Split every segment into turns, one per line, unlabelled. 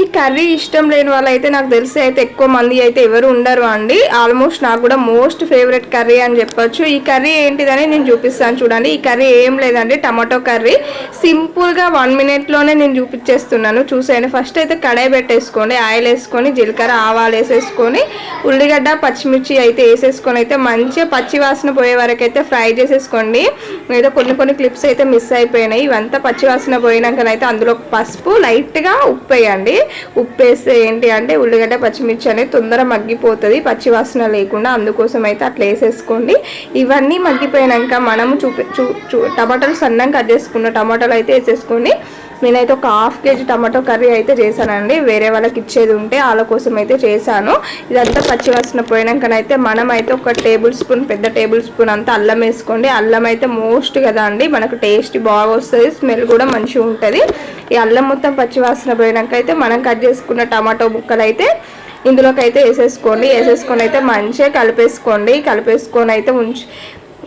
ఈ కర్రీ ఇష్టం లేని వాళ్ళైతే నాకు తెలిసి అయితే ఎక్కువ మంది అయితే ఎవరు ఉండరు అండి. ఆల్మోస్ట్ నాకు కూడా మోస్ట్ ఫేవరెట్ కర్రీ అని చెప్పొచ్చు. ఈ కర్రీ ఏంటిదని నేను చూపిస్తాను చూడండి. ఈ కర్రీ ఏం లేదండి టమాటో కర్రీ. సింపుల్గా వన్ మినిట్లోనే నేను చూపించేస్తున్నాను చూసాను ఫస్ట్ అయితే కడాయి పెట్టేసుకోండి. ఆయిల్ వేసుకొని జీలకర్ర ఆవాలు వేసేసుకొని ఉల్లిగడ్డ పచ్చిమిర్చి అయితే వేసేసుకొని అయితే మంచిగా పచ్చి వాసన పోయే వరకు అయితే ఫ్రై చేసేసుకోండి. ఏదో కొన్ని కొన్ని క్లిప్స్ అయితే మిస్ అయిపోయినాయి. ఇవంతా పచ్చి వాసన పోయినాకనైతే అందులో పసుపు లైట్గా ఉప్పు వేయండి. ఉప్పు వేస్తే ఏంటి అంటే ఉల్లిగడ్డ పచ్చిమిర్చి అనేది తొందర మగ్గిపోతుంది. పచ్చి వాసన లేకుండా అందుకోసం అయితే అట్లా వేసేసుకోండి. ఇవన్నీ మగ్గిపోయినాక మనము చూపి చూ చూ టమాటాలు సన్నం కట్ చేసుకున్న టమాటాలు అయితే వేసేసుకోండి. నేనైతే ఒక హాఫ్ కేజీ టమాటో కర్రీ అయితే చేశానండి. వేరే వాళ్ళకి ఇచ్చేది ఉంటే వాళ్ళ కోసం అయితే చేశాను. ఇదంతా పచ్చివాసన పోయినాకనైతే మనం అయితే ఒక టేబుల్ స్పూన్ పెద్ద టేబుల్ స్పూన్ అంతా అల్లం వేసుకోండి. అల్లం అయితే మోస్ట్ కదా అండి మనకు టేస్ట్ బాగా వస్తుంది స్మెల్ కూడా మంచిగా ఉంటుంది. ఈ అల్లం మొత్తం పచ్చివాసన పోయినాక అయితే మనం కట్ చేసుకున్న టమాటో ముక్కలు అయితే ఇందులోకి అయితే వేసేసుకోండి. వేసేసుకొని అయితే మంచిగా కలిపేసుకోండి. కలిపేసుకొని అయితే ఉంచి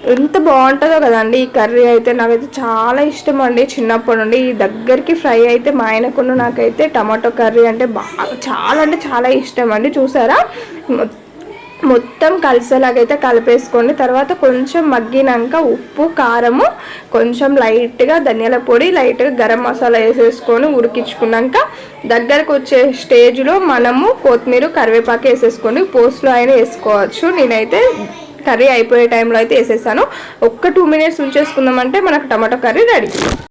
ఎంత బాగుంటుందో కదండి ఈ కర్రీ అయితే నాకైతే చాలా ఇష్టం అండి చిన్నప్పటి నుండి ఈ దగ్గరికి ఫ్రై అయితే మా ఆయనకున్న నాకైతే టమాటో కర్రీ అంటే బాగా చాలా అంటే చాలా ఇష్టం అండి చూసారా? మొ- మొత్తం కలిసేలాగైతే కలిపేసుకోండి. తర్వాత కొంచెం మగ్గినాక ఉప్పు కారము కొంచెం లైట్గా ధనియాల పొడి లైట్గా గరం మసాలా వేసేసుకొని ఉడికించుకున్నాక దగ్గరకు వచ్చే స్టేజ్లో మనము కొత్తిమీర కరివేపాకు వేసేసుకొని పోస్ట్లో అయినా వేసుకోవచ్చు. నేనైతే కర్రీ అయిపోయే టైంలో అయితే వేసేసాను ఒక్క టూ మినిట్స్ ఉంచేసుకుందామంటే మనకు టమాటో కర్రీ రెడీ